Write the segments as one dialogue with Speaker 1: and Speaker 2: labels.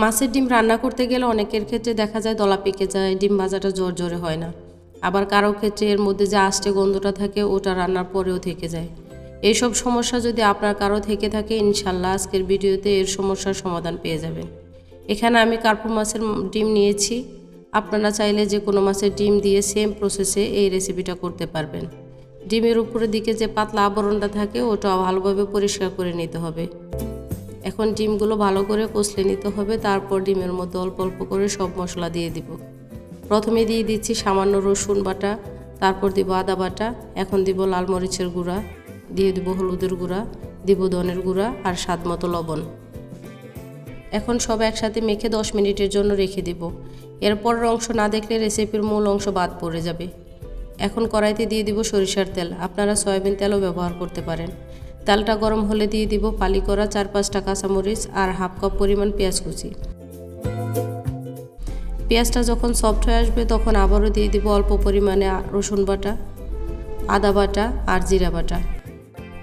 Speaker 1: মাছের ডিম রান্না করতে গেলে অনেকের ক্ষেত্রে দেখা যায় দলা পেকে যায়, ডিম ভাজাটা জোর জোরে হয় না। আবার কারও ক্ষেত্রে এর মধ্যে যে আষ্টে গন্ধটা থাকে, ওটা রান্নার পরেও থেকে যায়। এইসব সমস্যা যদি আপনার কারও থেকে থাকে, ইনশাল্লাহ আজকের ভিডিওতে এর সমস্যার সমাধান পেয়ে যাবেন। এখানে আমি কার্পুর মাছের ডিম নিয়েছি। আপনারা চাইলে যে কোনো মাছের ডিম দিয়ে সেম প্রসেসে এই রেসিপিটা করতে পারবেন। ডিমের উপরের দিকে যে পাতলা আবরণটা থাকে ওটা ভালোভাবে পরিষ্কার করে নিতে হবে। এখন ডিমগুলো ভালো করে কষলে নিতে হবে, তারপর ডিমের মধ্যে অল্প অল্প করে সব মশলা দিয়ে দিব। প্রথমে দিয়ে দিচ্ছি সামান্য রসুন বাটা, তারপর দিব আদা বাটা, এখন দিব লাল মরিচের গুঁড়া, দিয়ে দিব হলুদের গুঁড়া, দিব ধনের গুঁড়া আর স্বাদ মতো লবণ। এখন সব একসাথে মেখে দশ মিনিটের জন্য রেখে দিব। এরপরের অংশ না দেখলে রেসিপির মূল অংশ বাদ পড়ে যাবে। এখন কড়াইতে দিয়ে দিব সরিষার তেল, আপনারা সয়াবিন তেলও ব্যবহার করতে পারেন। তেলটা গরম হলে দিয়ে দিব পালি করা চার পাঁচটা কাঁচামরিচ আর হাফ কাপ পরিমাণ পেঁয়াজ কুচি। পেঁয়াজটা যখন সফট হয়ে আসবে তখন আবারও দিয়ে দিব অল্প পরিমাণে রসুন বাটা, আদা বাটা আর জিরা বাটা।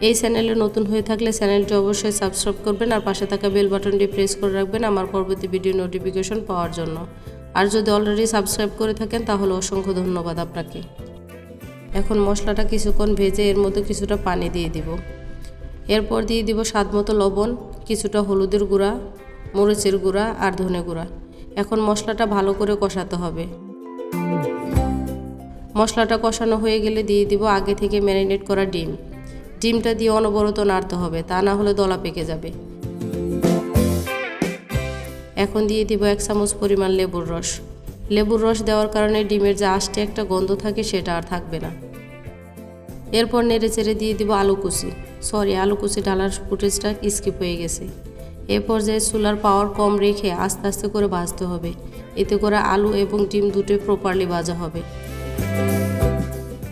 Speaker 1: এই চ্যানেলে নতুন হয়ে থাকলে চ্যানেলটি অবশ্যই সাবস্ক্রাইব করবেন আর পাশে থাকা বেল বাটনটি প্রেস করে রাখবেন আমার পরবর্তী ভিডিও নোটিফিকেশন পাওয়ার জন্য। আর যদি অলরেডি সাবস্ক্রাইব করে থাকেন তাহলে অসংখ্য ধন্যবাদ আপনাকে। এখন মশলাটা কিছুক্ষণ ভেজে এর মধ্যে কিছুটা পানি দিয়ে দিব। এরপর দিয়ে দিব স্বাদ মতো লবণ, কিছুটা হলুদের গুঁড়া, মরিচের গুঁড়া আর ধনে গুঁড়া। এখন মশলাটা ভালো করে কষাতে হবে। মশলাটা কষানো হয়ে গেলে দিয়ে দিব আগে থেকে ম্যারিনেট করা ডিম। ডিমটা দিয়ে অনবরত নাড়তে হবে, তা না হলে দলা পেকে যাবে। এখন দিয়ে দিব এক চামচ পরিমাণ লেবুর রস। লেবুর রস দেওয়ার কারণে ডিমের যে আষ্টে একটা গন্ধ থাকে সেটা আর থাকবে না। এরপর নেড়ে চেড়ে দিয়ে দিব আলু কুচি। সরি আলু কুচি ডালার ফুটেজটা স্কিপ হয়ে গেছে। এ পর্যায়ে চুলার পাওয়ার কম রেখে আস্তে আস্তে করে ভাজতে হবে। এতে করে আলু এবং ডিম দুটোই প্রপারলি ভাজা হবে।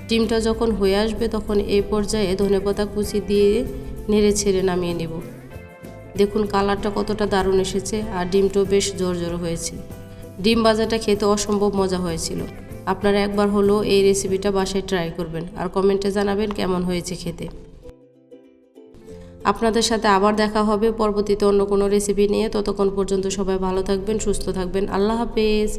Speaker 1: ডিমটা যখন হয়ে আসবে তখন এই পর্যায়ে ধনেপাতা কুচি দিয়ে নেড়ে ছেড়ে নামিয়ে নেব। দেখুন কালারটা কতটা দারুণ এসেছে আর ডিমটাও বেশ জোর জোর হয়েছে। ডিম ভাজাটা খেতে অসম্ভব মজা হয়েছিল। আপনারা একবার হলেও এই রেসিপিটা বাসায় ট্রাই করবেন। আর কমেন্টে জানাবেন কেমন হয়েছে খেতে। আপনাদের সাথে আবার দেখা হবে পরবর্তীতে অন্য কোনো রেসিপি নিয়ে। ততক্ষণ পর্যন্ত সবাই ভালো থাকবেন, সুস্থ থাকবেন। আল্লাহ হাফেজ।